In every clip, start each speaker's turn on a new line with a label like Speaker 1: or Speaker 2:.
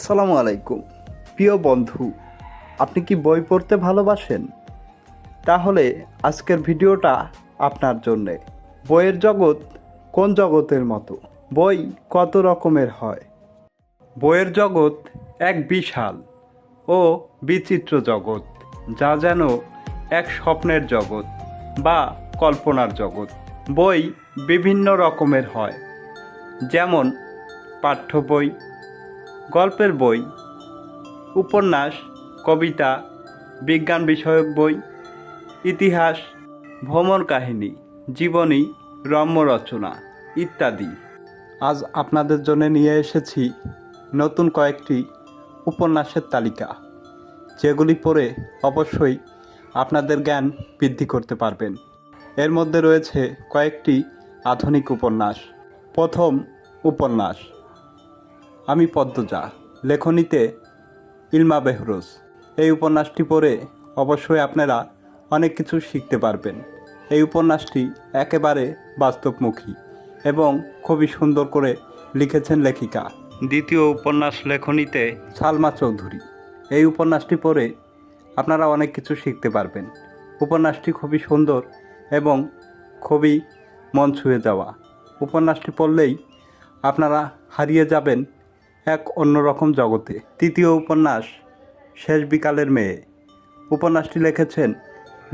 Speaker 1: আসসালামু আলাইকুম। প্রিয় বন্ধু, আপনি কি বই পড়তে ভালোবাসেন? তাহলে আজকের ভিডিওটা আপনার জন্যে। বইয়ের জগৎ কোন জগতের মতো? বই কত রকমের হয়? বইয়ের জগৎ এক বিশাল ও বিচিত্র জগৎ, যা যেন এক স্বপ্নের জগৎ বা কল্পনার জগৎ। বই বিভিন্ন রকমের হয়, যেমন পাঠ্য বই গল্পের বই, উপন্যাস, কবিতা, বিজ্ঞান বিষয়ক বই, ইতিহাস, ভ্রমণ কাহিনী, জীবনী রম্য রচনা ইত্যাদি। আজ আপনাদের জন্য নিয়ে এসেছি নতুন কয়েকটি উপন্যাসের তালিকা, যেগুলি পড়ে অবশ্যই আপনাদের জ্ঞান বৃদ্ধি করতে পারবেন। এর মধ্যে রয়েছে কয়েকটি আধুনিক উপন্যাস। প্রথম উপন্যাস আমি পদ্মজা, লেখনীতে ইলমা বেহরোজ। এই উপন্যাসটি পড়ে অবশ্যই আপনারা অনেক কিছু শিখতে পারবেন। এই উপন্যাসটি একেবারে বাস্তবমুখী এবং খুবই সুন্দর করে লিখেছেন লেখিকা। দ্বিতীয় উপন্যাস লেখনীতে সালমা চৌধুরী। এই উপন্যাসটি পড়ে আপনারা অনেক কিছু শিখতে পারবেন। উপন্যাসটি খুবই সুন্দর এবং খুবই মন ছুঁয়ে যাওয়া। উপন্যাসটি পড়লেই আপনারা হারিয়ে যাবেন এক অন্যরকম জগতে। তৃতীয় উপন্যাস, শেষ বিকালের মেয়ে। উপন্যাসটি লিখেছেন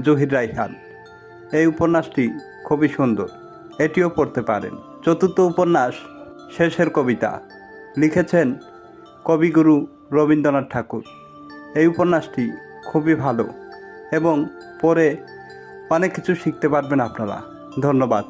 Speaker 1: জহির রাইহান এই উপন্যাসটি খুবই সুন্দর। এটিও পড়তে পারেন। চতুর্থ উপন্যাস, শেষের কবিতা। লিখেছেন কবিগুরু রবীন্দ্রনাথ ঠাকুর। এই উপন্যাসটি খুবই ভালো এবং পড়ে অনেক কিছু শিখতে পারবেন আপনারা। ধন্যবাদ।